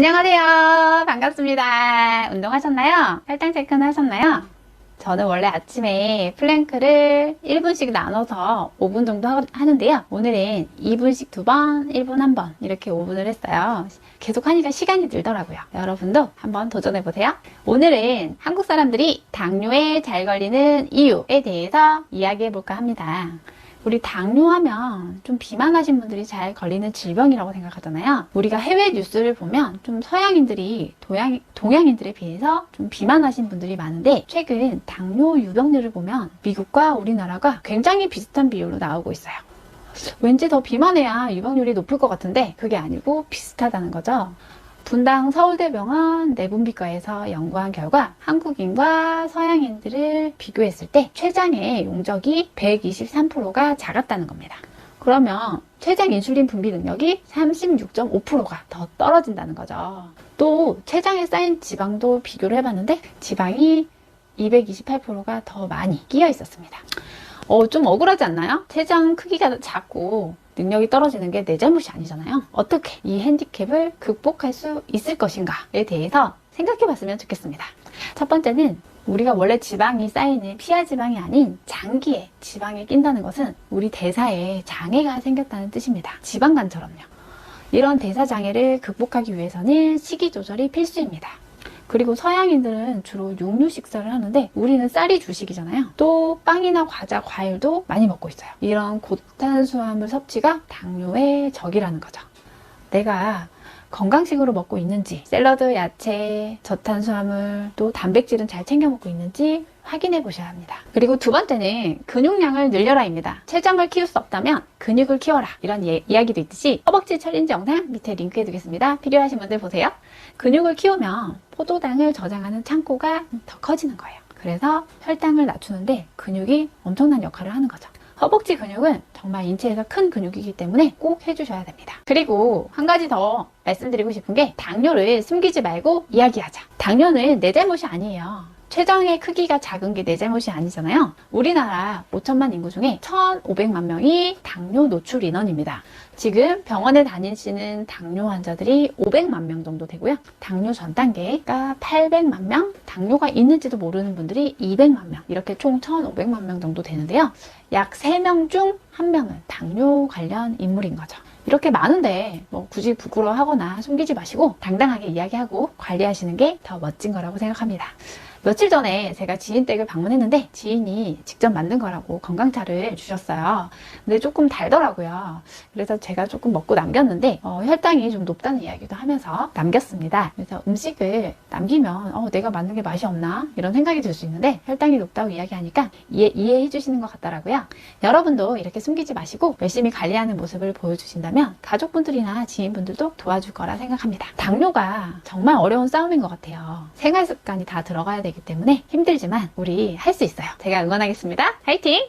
안녕하세요. 반갑습니다. 운동하셨나요? 혈당 체크는 하셨나요? 저는 원래 아침에 플랭크를 1분씩 나눠서 5분 정도 하- 하는데요. 오늘은 2분씩 2번, 1분 1번 이렇게 5분을 했어요. 계속 하니까 시간이 늘더라고요. 여러분도 한번 도전해 보세요. 오늘은 한국 사람들이 당뇨에 잘 걸리는 이유에 대해서 이야기해 볼까 합니다. 우리 당뇨하면 좀 비만하신 분들이 잘 걸리는 질병이라고 생각하잖아요. 우리가 해외 뉴스를 보면 좀 서양인들이 동양, 동양인들에 비해서 좀 비만하신 분들이 많은데 최근 당뇨 유병률을 보면 미국과 우리나라가 굉장히 비슷한 비율로 나오고 있어요. 왠지 더 비만해야 유병률이 높을 것 같은데 그게 아니고 비슷하다는 거죠. 분당 서울대병원 내분비과에서 연구한 결과 한국인과 서양인들을 비교했을 때 췌장의 용적이 123%가 작았다는 겁니다. 그러면 췌장 인슐린 분비 능력이 36.5%가 더 떨어진다는 거죠. 또 췌장에 쌓인 지방도 비교를 해봤는데 지방이 228%가 더 많이 끼어 있었습니다. 어, 좀 억울하지 않나요? 췌장 크기가 작고 능력이 떨어지는 게 내 잘못이 아니잖아요. 어떻게 이 핸디캡을 극복할 수 있을 것인가에 대해서 생각해 봤으면 좋겠습니다. 첫 번째는 우리가 원래 지방이 쌓이는 피하 지방이 아닌 장기에 지방이 낀다는 것은 우리 대사에 장애가 생겼다는 뜻입니다. 지방간처럼요. 이런 대사 장애를 극복하기 위해서는 식이 조절이 필수입니다. 그리고 서양인들은 주로 육류 식사를 하는데 우리는 쌀이 주식이잖아요. 또 빵이나 과자, 과일도 많이 먹고 있어요. 이런 고탄수화물 섭취가 당뇨의 적이라는 거죠. 내가 건강식으로 먹고 있는지, 샐러드, 야채, 저탄수화물, 또 단백질은 잘 챙겨 먹고 있는지 확인해 보셔야 합니다. 그리고 두 번째는 근육량을 늘려라입니다. 체장을 키울 수 없다면 근육을 키워라. 이런 예- 이야기도 있듯이 허벅지 챌린지 영상 밑에 링크해 두겠습니다. 필요하신 분들 보세요. 근육을 키우면 포도당을 저장하는 창고가 더 커지는 거예요. 그래서 혈당을 낮추는데 근육이 엄청난 역할을 하는 거죠. 허벅지 근육은 정말 인체에서 큰 근육이기 때문에 꼭 해주셔야 됩니다. 그리고 한 가지 더 말씀드리고 싶은 게 당뇨를 숨기지 말고 이야기하자. 당뇨는 내 잘못이 아니에요. 췌장의 크기가 작은 게 내 잘못이 아니잖아요. 우리나라 5천만 인구 중에 1,500만 명이 당뇨 노출 인원입니다. 지금 병원에 다니시는 당뇨 환자들이 500만 명 정도 되고요. 당뇨 전 단계가 800만 명, 당뇨가 있는지도 모르는 분들이 200만 명, 이렇게 총 1,500만 명 정도 되는데요. 약 3명 중 1명은 당뇨 관련 인물인 거죠. 이렇게 많은데 뭐 굳이 부끄러워하거나 숨기지 마시고 당당하게 이야기하고 관리하시는 게 더 멋진 거라고 생각합니다. 며칠 전에 제가 지인 댁을 방문했는데 지인이 직접 만든 거라고 건강차를 주셨어요. 근데 조금 달더라고요. 그래서 제가 조금 먹고 남겼는데 어, 혈당이 좀 높다는 이야기도 하면서 남겼습니다. 그래서 음식을 남기면 어, 내가 만든 게 맛이 없나 이런 생각이 들 수 있는데 혈당이 높다고 이야기하니까 이해, 이해해 주시는 것 같더라고요. 여러분도 이렇게 숨기지 마시고 열심히 관리하는 모습을 보여주신다면 가족분들이나 지인분들도 도와줄 거라 생각합니다. 당뇨가 정말 어려운 싸움인 것 같아요. 생활 습관이 다 들어가야 되기 때문에 힘들지만 우리 할 수 있어요. 제가 응원하겠습니다. 화이팅!